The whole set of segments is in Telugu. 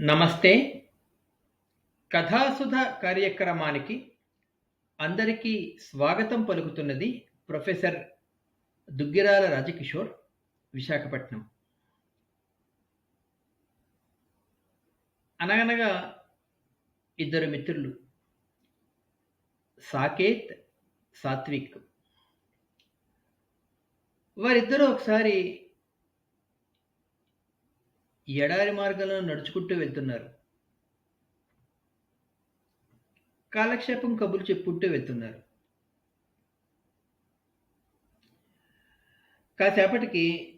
నమస్తే. కథాసుధ కార్యక్రమానికి అందరికీ స్వాగతం పలుకుతున్నది ప్రొఫెసర్ దుగ్గిరాల రాజకిషోర్ విశాఖపట్నం. అనగనగా ఇద్దరు మిత్రులు సాకేత్ సాత్విక్. వారిద్దరూ ఒకసారి ఎడారి మార్గంలో నడుచుకుంటూ వెళ్తున్నారు. కాలక్షేపం కబుర్లు చెప్పుకుంటూ వెళ్తున్నారు. కాసేపటికి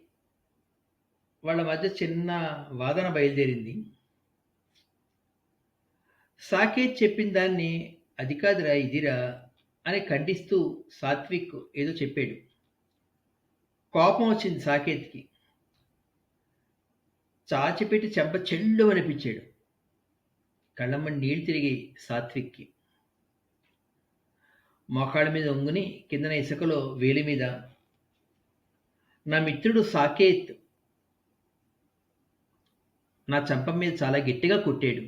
వాళ్ళ మధ్య చిన్న వాదన బయలుదేరింది. సాకేత్ చెప్పిన దాన్ని అది కాదురా ఇదిరా అని ఖండిస్తూ సాత్విక్ ఏదో చెప్పాడు. కోపం వచ్చింది సాకేత్కి. చాచిపెట్టి చెంప చెల్లు అనిపించాడు. కళ్ళమ్మ నీళ్ళు తిరిగి సాత్విక్కి. మోకాళ్ళ మీద ఒంగుని కిందన ఇసుకలో వేలి మీద నా మిత్రుడు సాకేత్ నా చంప మీద చాలా గట్టిగా కొట్టాడు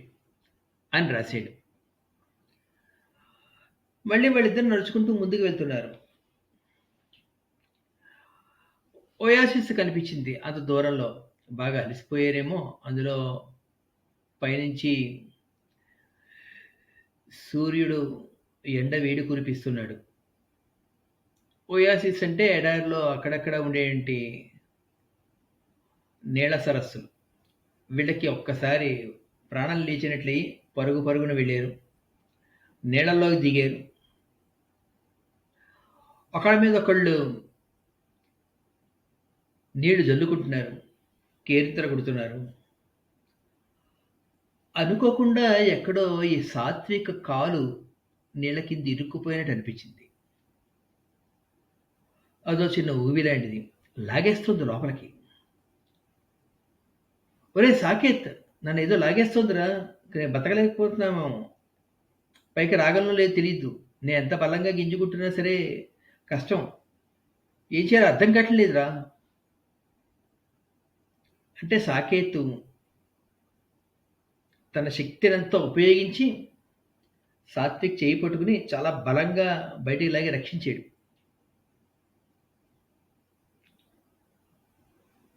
అని రాశాడు. మళ్ళీ వాళ్ళిద్దరు నడుచుకుంటూ ముందుకు వెళ్తున్నారు. ఓయాసిస్ కనిపించింది అంత దూరంలో. బాగా అలసిపోయారేమో. అందులో పైనుంచి సూర్యుడు ఎండ వేడి కురిపిస్తున్నాడు. ఓయాసిస్ అంటే ఎడారిలో అక్కడక్కడ ఉండేటి నీళ్ళ సరస్సులు వీళ్ళకి ఒక్కసారి ప్రాణం లేచినట్లయి పరుగు పరుగున వెళ్ళారు. నీళ్ళల్లోకి దిగారు. ఒకళ్ళ మీద ఒకళ్ళు నీళ్ళు జల్లుకుంటున్నారు. కీర్తన కొడుతున్నారు. అనుకోకుండా ఎక్కడో ఈ సాత్విక కాలు నీళ్ళ కింద ఇరుక్కుపోయినట్టు అనిపించింది. అదో చిన్న ఊవి లాంటిది. లాగేస్తుంది లోపలికి. ఒరే సాకేత్ నన్ను ఏదో లాగేస్తుందిరా. నేను బతకలేకపోతున్నాము పైకి రాగలను లేదు తెలియదు. నేను ఎంత బలంగా గింజుకుంటున్నా సరే కష్టం. ఏం చేయాలో అర్థం కావట్లేదురా. అంటే సాకేతు తన శక్తినంతా ఉపయోగించి సాత్విక్ చేయి పట్టుకుని చాలా బలంగా బయటికి లాగి రక్షించాడు.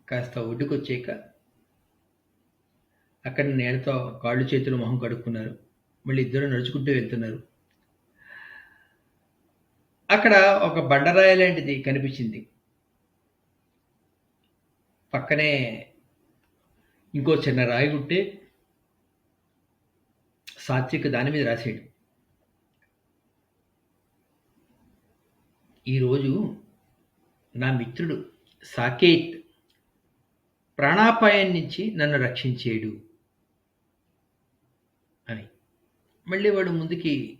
కాస్త ఒడ్డుకొచ్చాక అక్కడ నేలతో కాళ్ళు చేతులు మొహం కడుక్కున్నారు. మళ్ళీ ఇద్దరు నడుచుకుంటూ వెళ్తున్నారు. అక్కడ ఒక బండరాయి లాంటిది కనిపించింది. పక్కనే ఇంకో చిన్న రాయి ఉంటే సాత్విక దాని మీద రాశాడు ఈరోజు నా మిత్రుడు సాకేత్ ప్రాణాపాయం నుంచి నన్ను రక్షించాడు అని. మళ్ళీ వాడు ముందుకి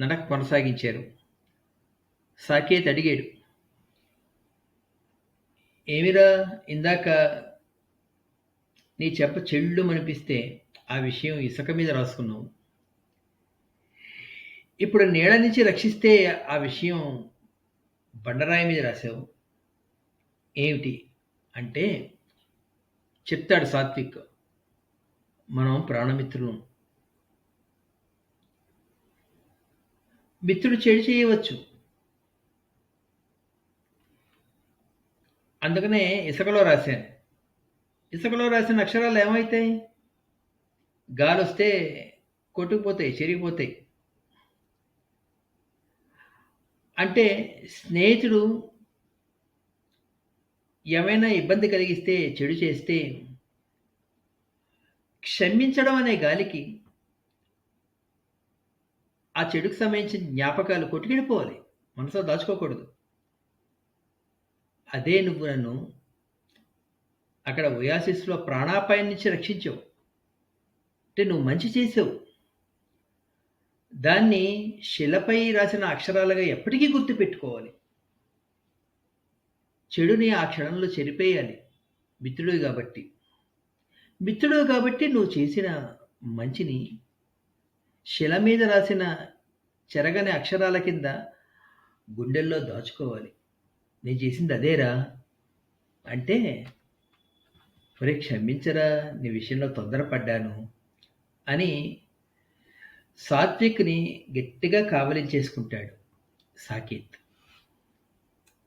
నడక కొనసాగించారు. సాకేత్ అడిగాడు ఏమిరా ఇందాక నీ చెప్ప చెళ్ళు అనిపిస్తే ఆ విషయం ఇసుక మీద రాసుకున్నావు. ఇప్పుడు నీళ్ళ నుంచి రక్షిస్తే ఆ విషయం బండరాయి మీద రాసావు. ఏమిటి అంటే చెప్తాడు సాత్విక్ మనం ప్రాణమిత్రులం. మిత్రుడు చెడు చేయవచ్చు. అందుకనే ఇసుకలో రాశాను. ఇసుకలో రాసిన అక్షరాలు ఏమవుతాయి గాలి వస్తే కొట్టుకుపోతాయి చెరిగిపోతాయి. అంటే స్నేహితుడు ఏమైనా ఇబ్బంది కలిగిస్తే చెడు చేస్తే క్షమించడం అనే గాలికి ఆ చెడుకు సంబంధించిన జ్ఞాపకాలు కొట్టుకెళ్ళిపోవాలి. మనసులో దాచుకోకూడదు. అదే నువ్వు నన్ను అక్కడ ఒయాసిస్లో ప్రాణాపాయం నుంచి రక్షించావు. అంటే నువ్వు మంచి చేసావు. దాన్ని శిలపై రాసిన అక్షరాలుగా ఎప్పటికీ గుర్తుపెట్టుకోవాలి. చెడుని ఆ క్షణంలో చెరిపేయాలి. మిత్రుడు కాబట్టి. మిత్రుడు కాబట్టి నువ్వు చేసిన మంచిని శిల మీద రాసిన చెరగని అక్షరాల కింద గుండెల్లో దాచుకోవాలి. నేను చేసింది అదేరా? అంటే ఒరే క్షమించరా నీ విషయంలో తొందరపడ్డాను అని సాత్విక్‌ని గట్టిగా కావలించేసుకుంటాడు సాకేత్.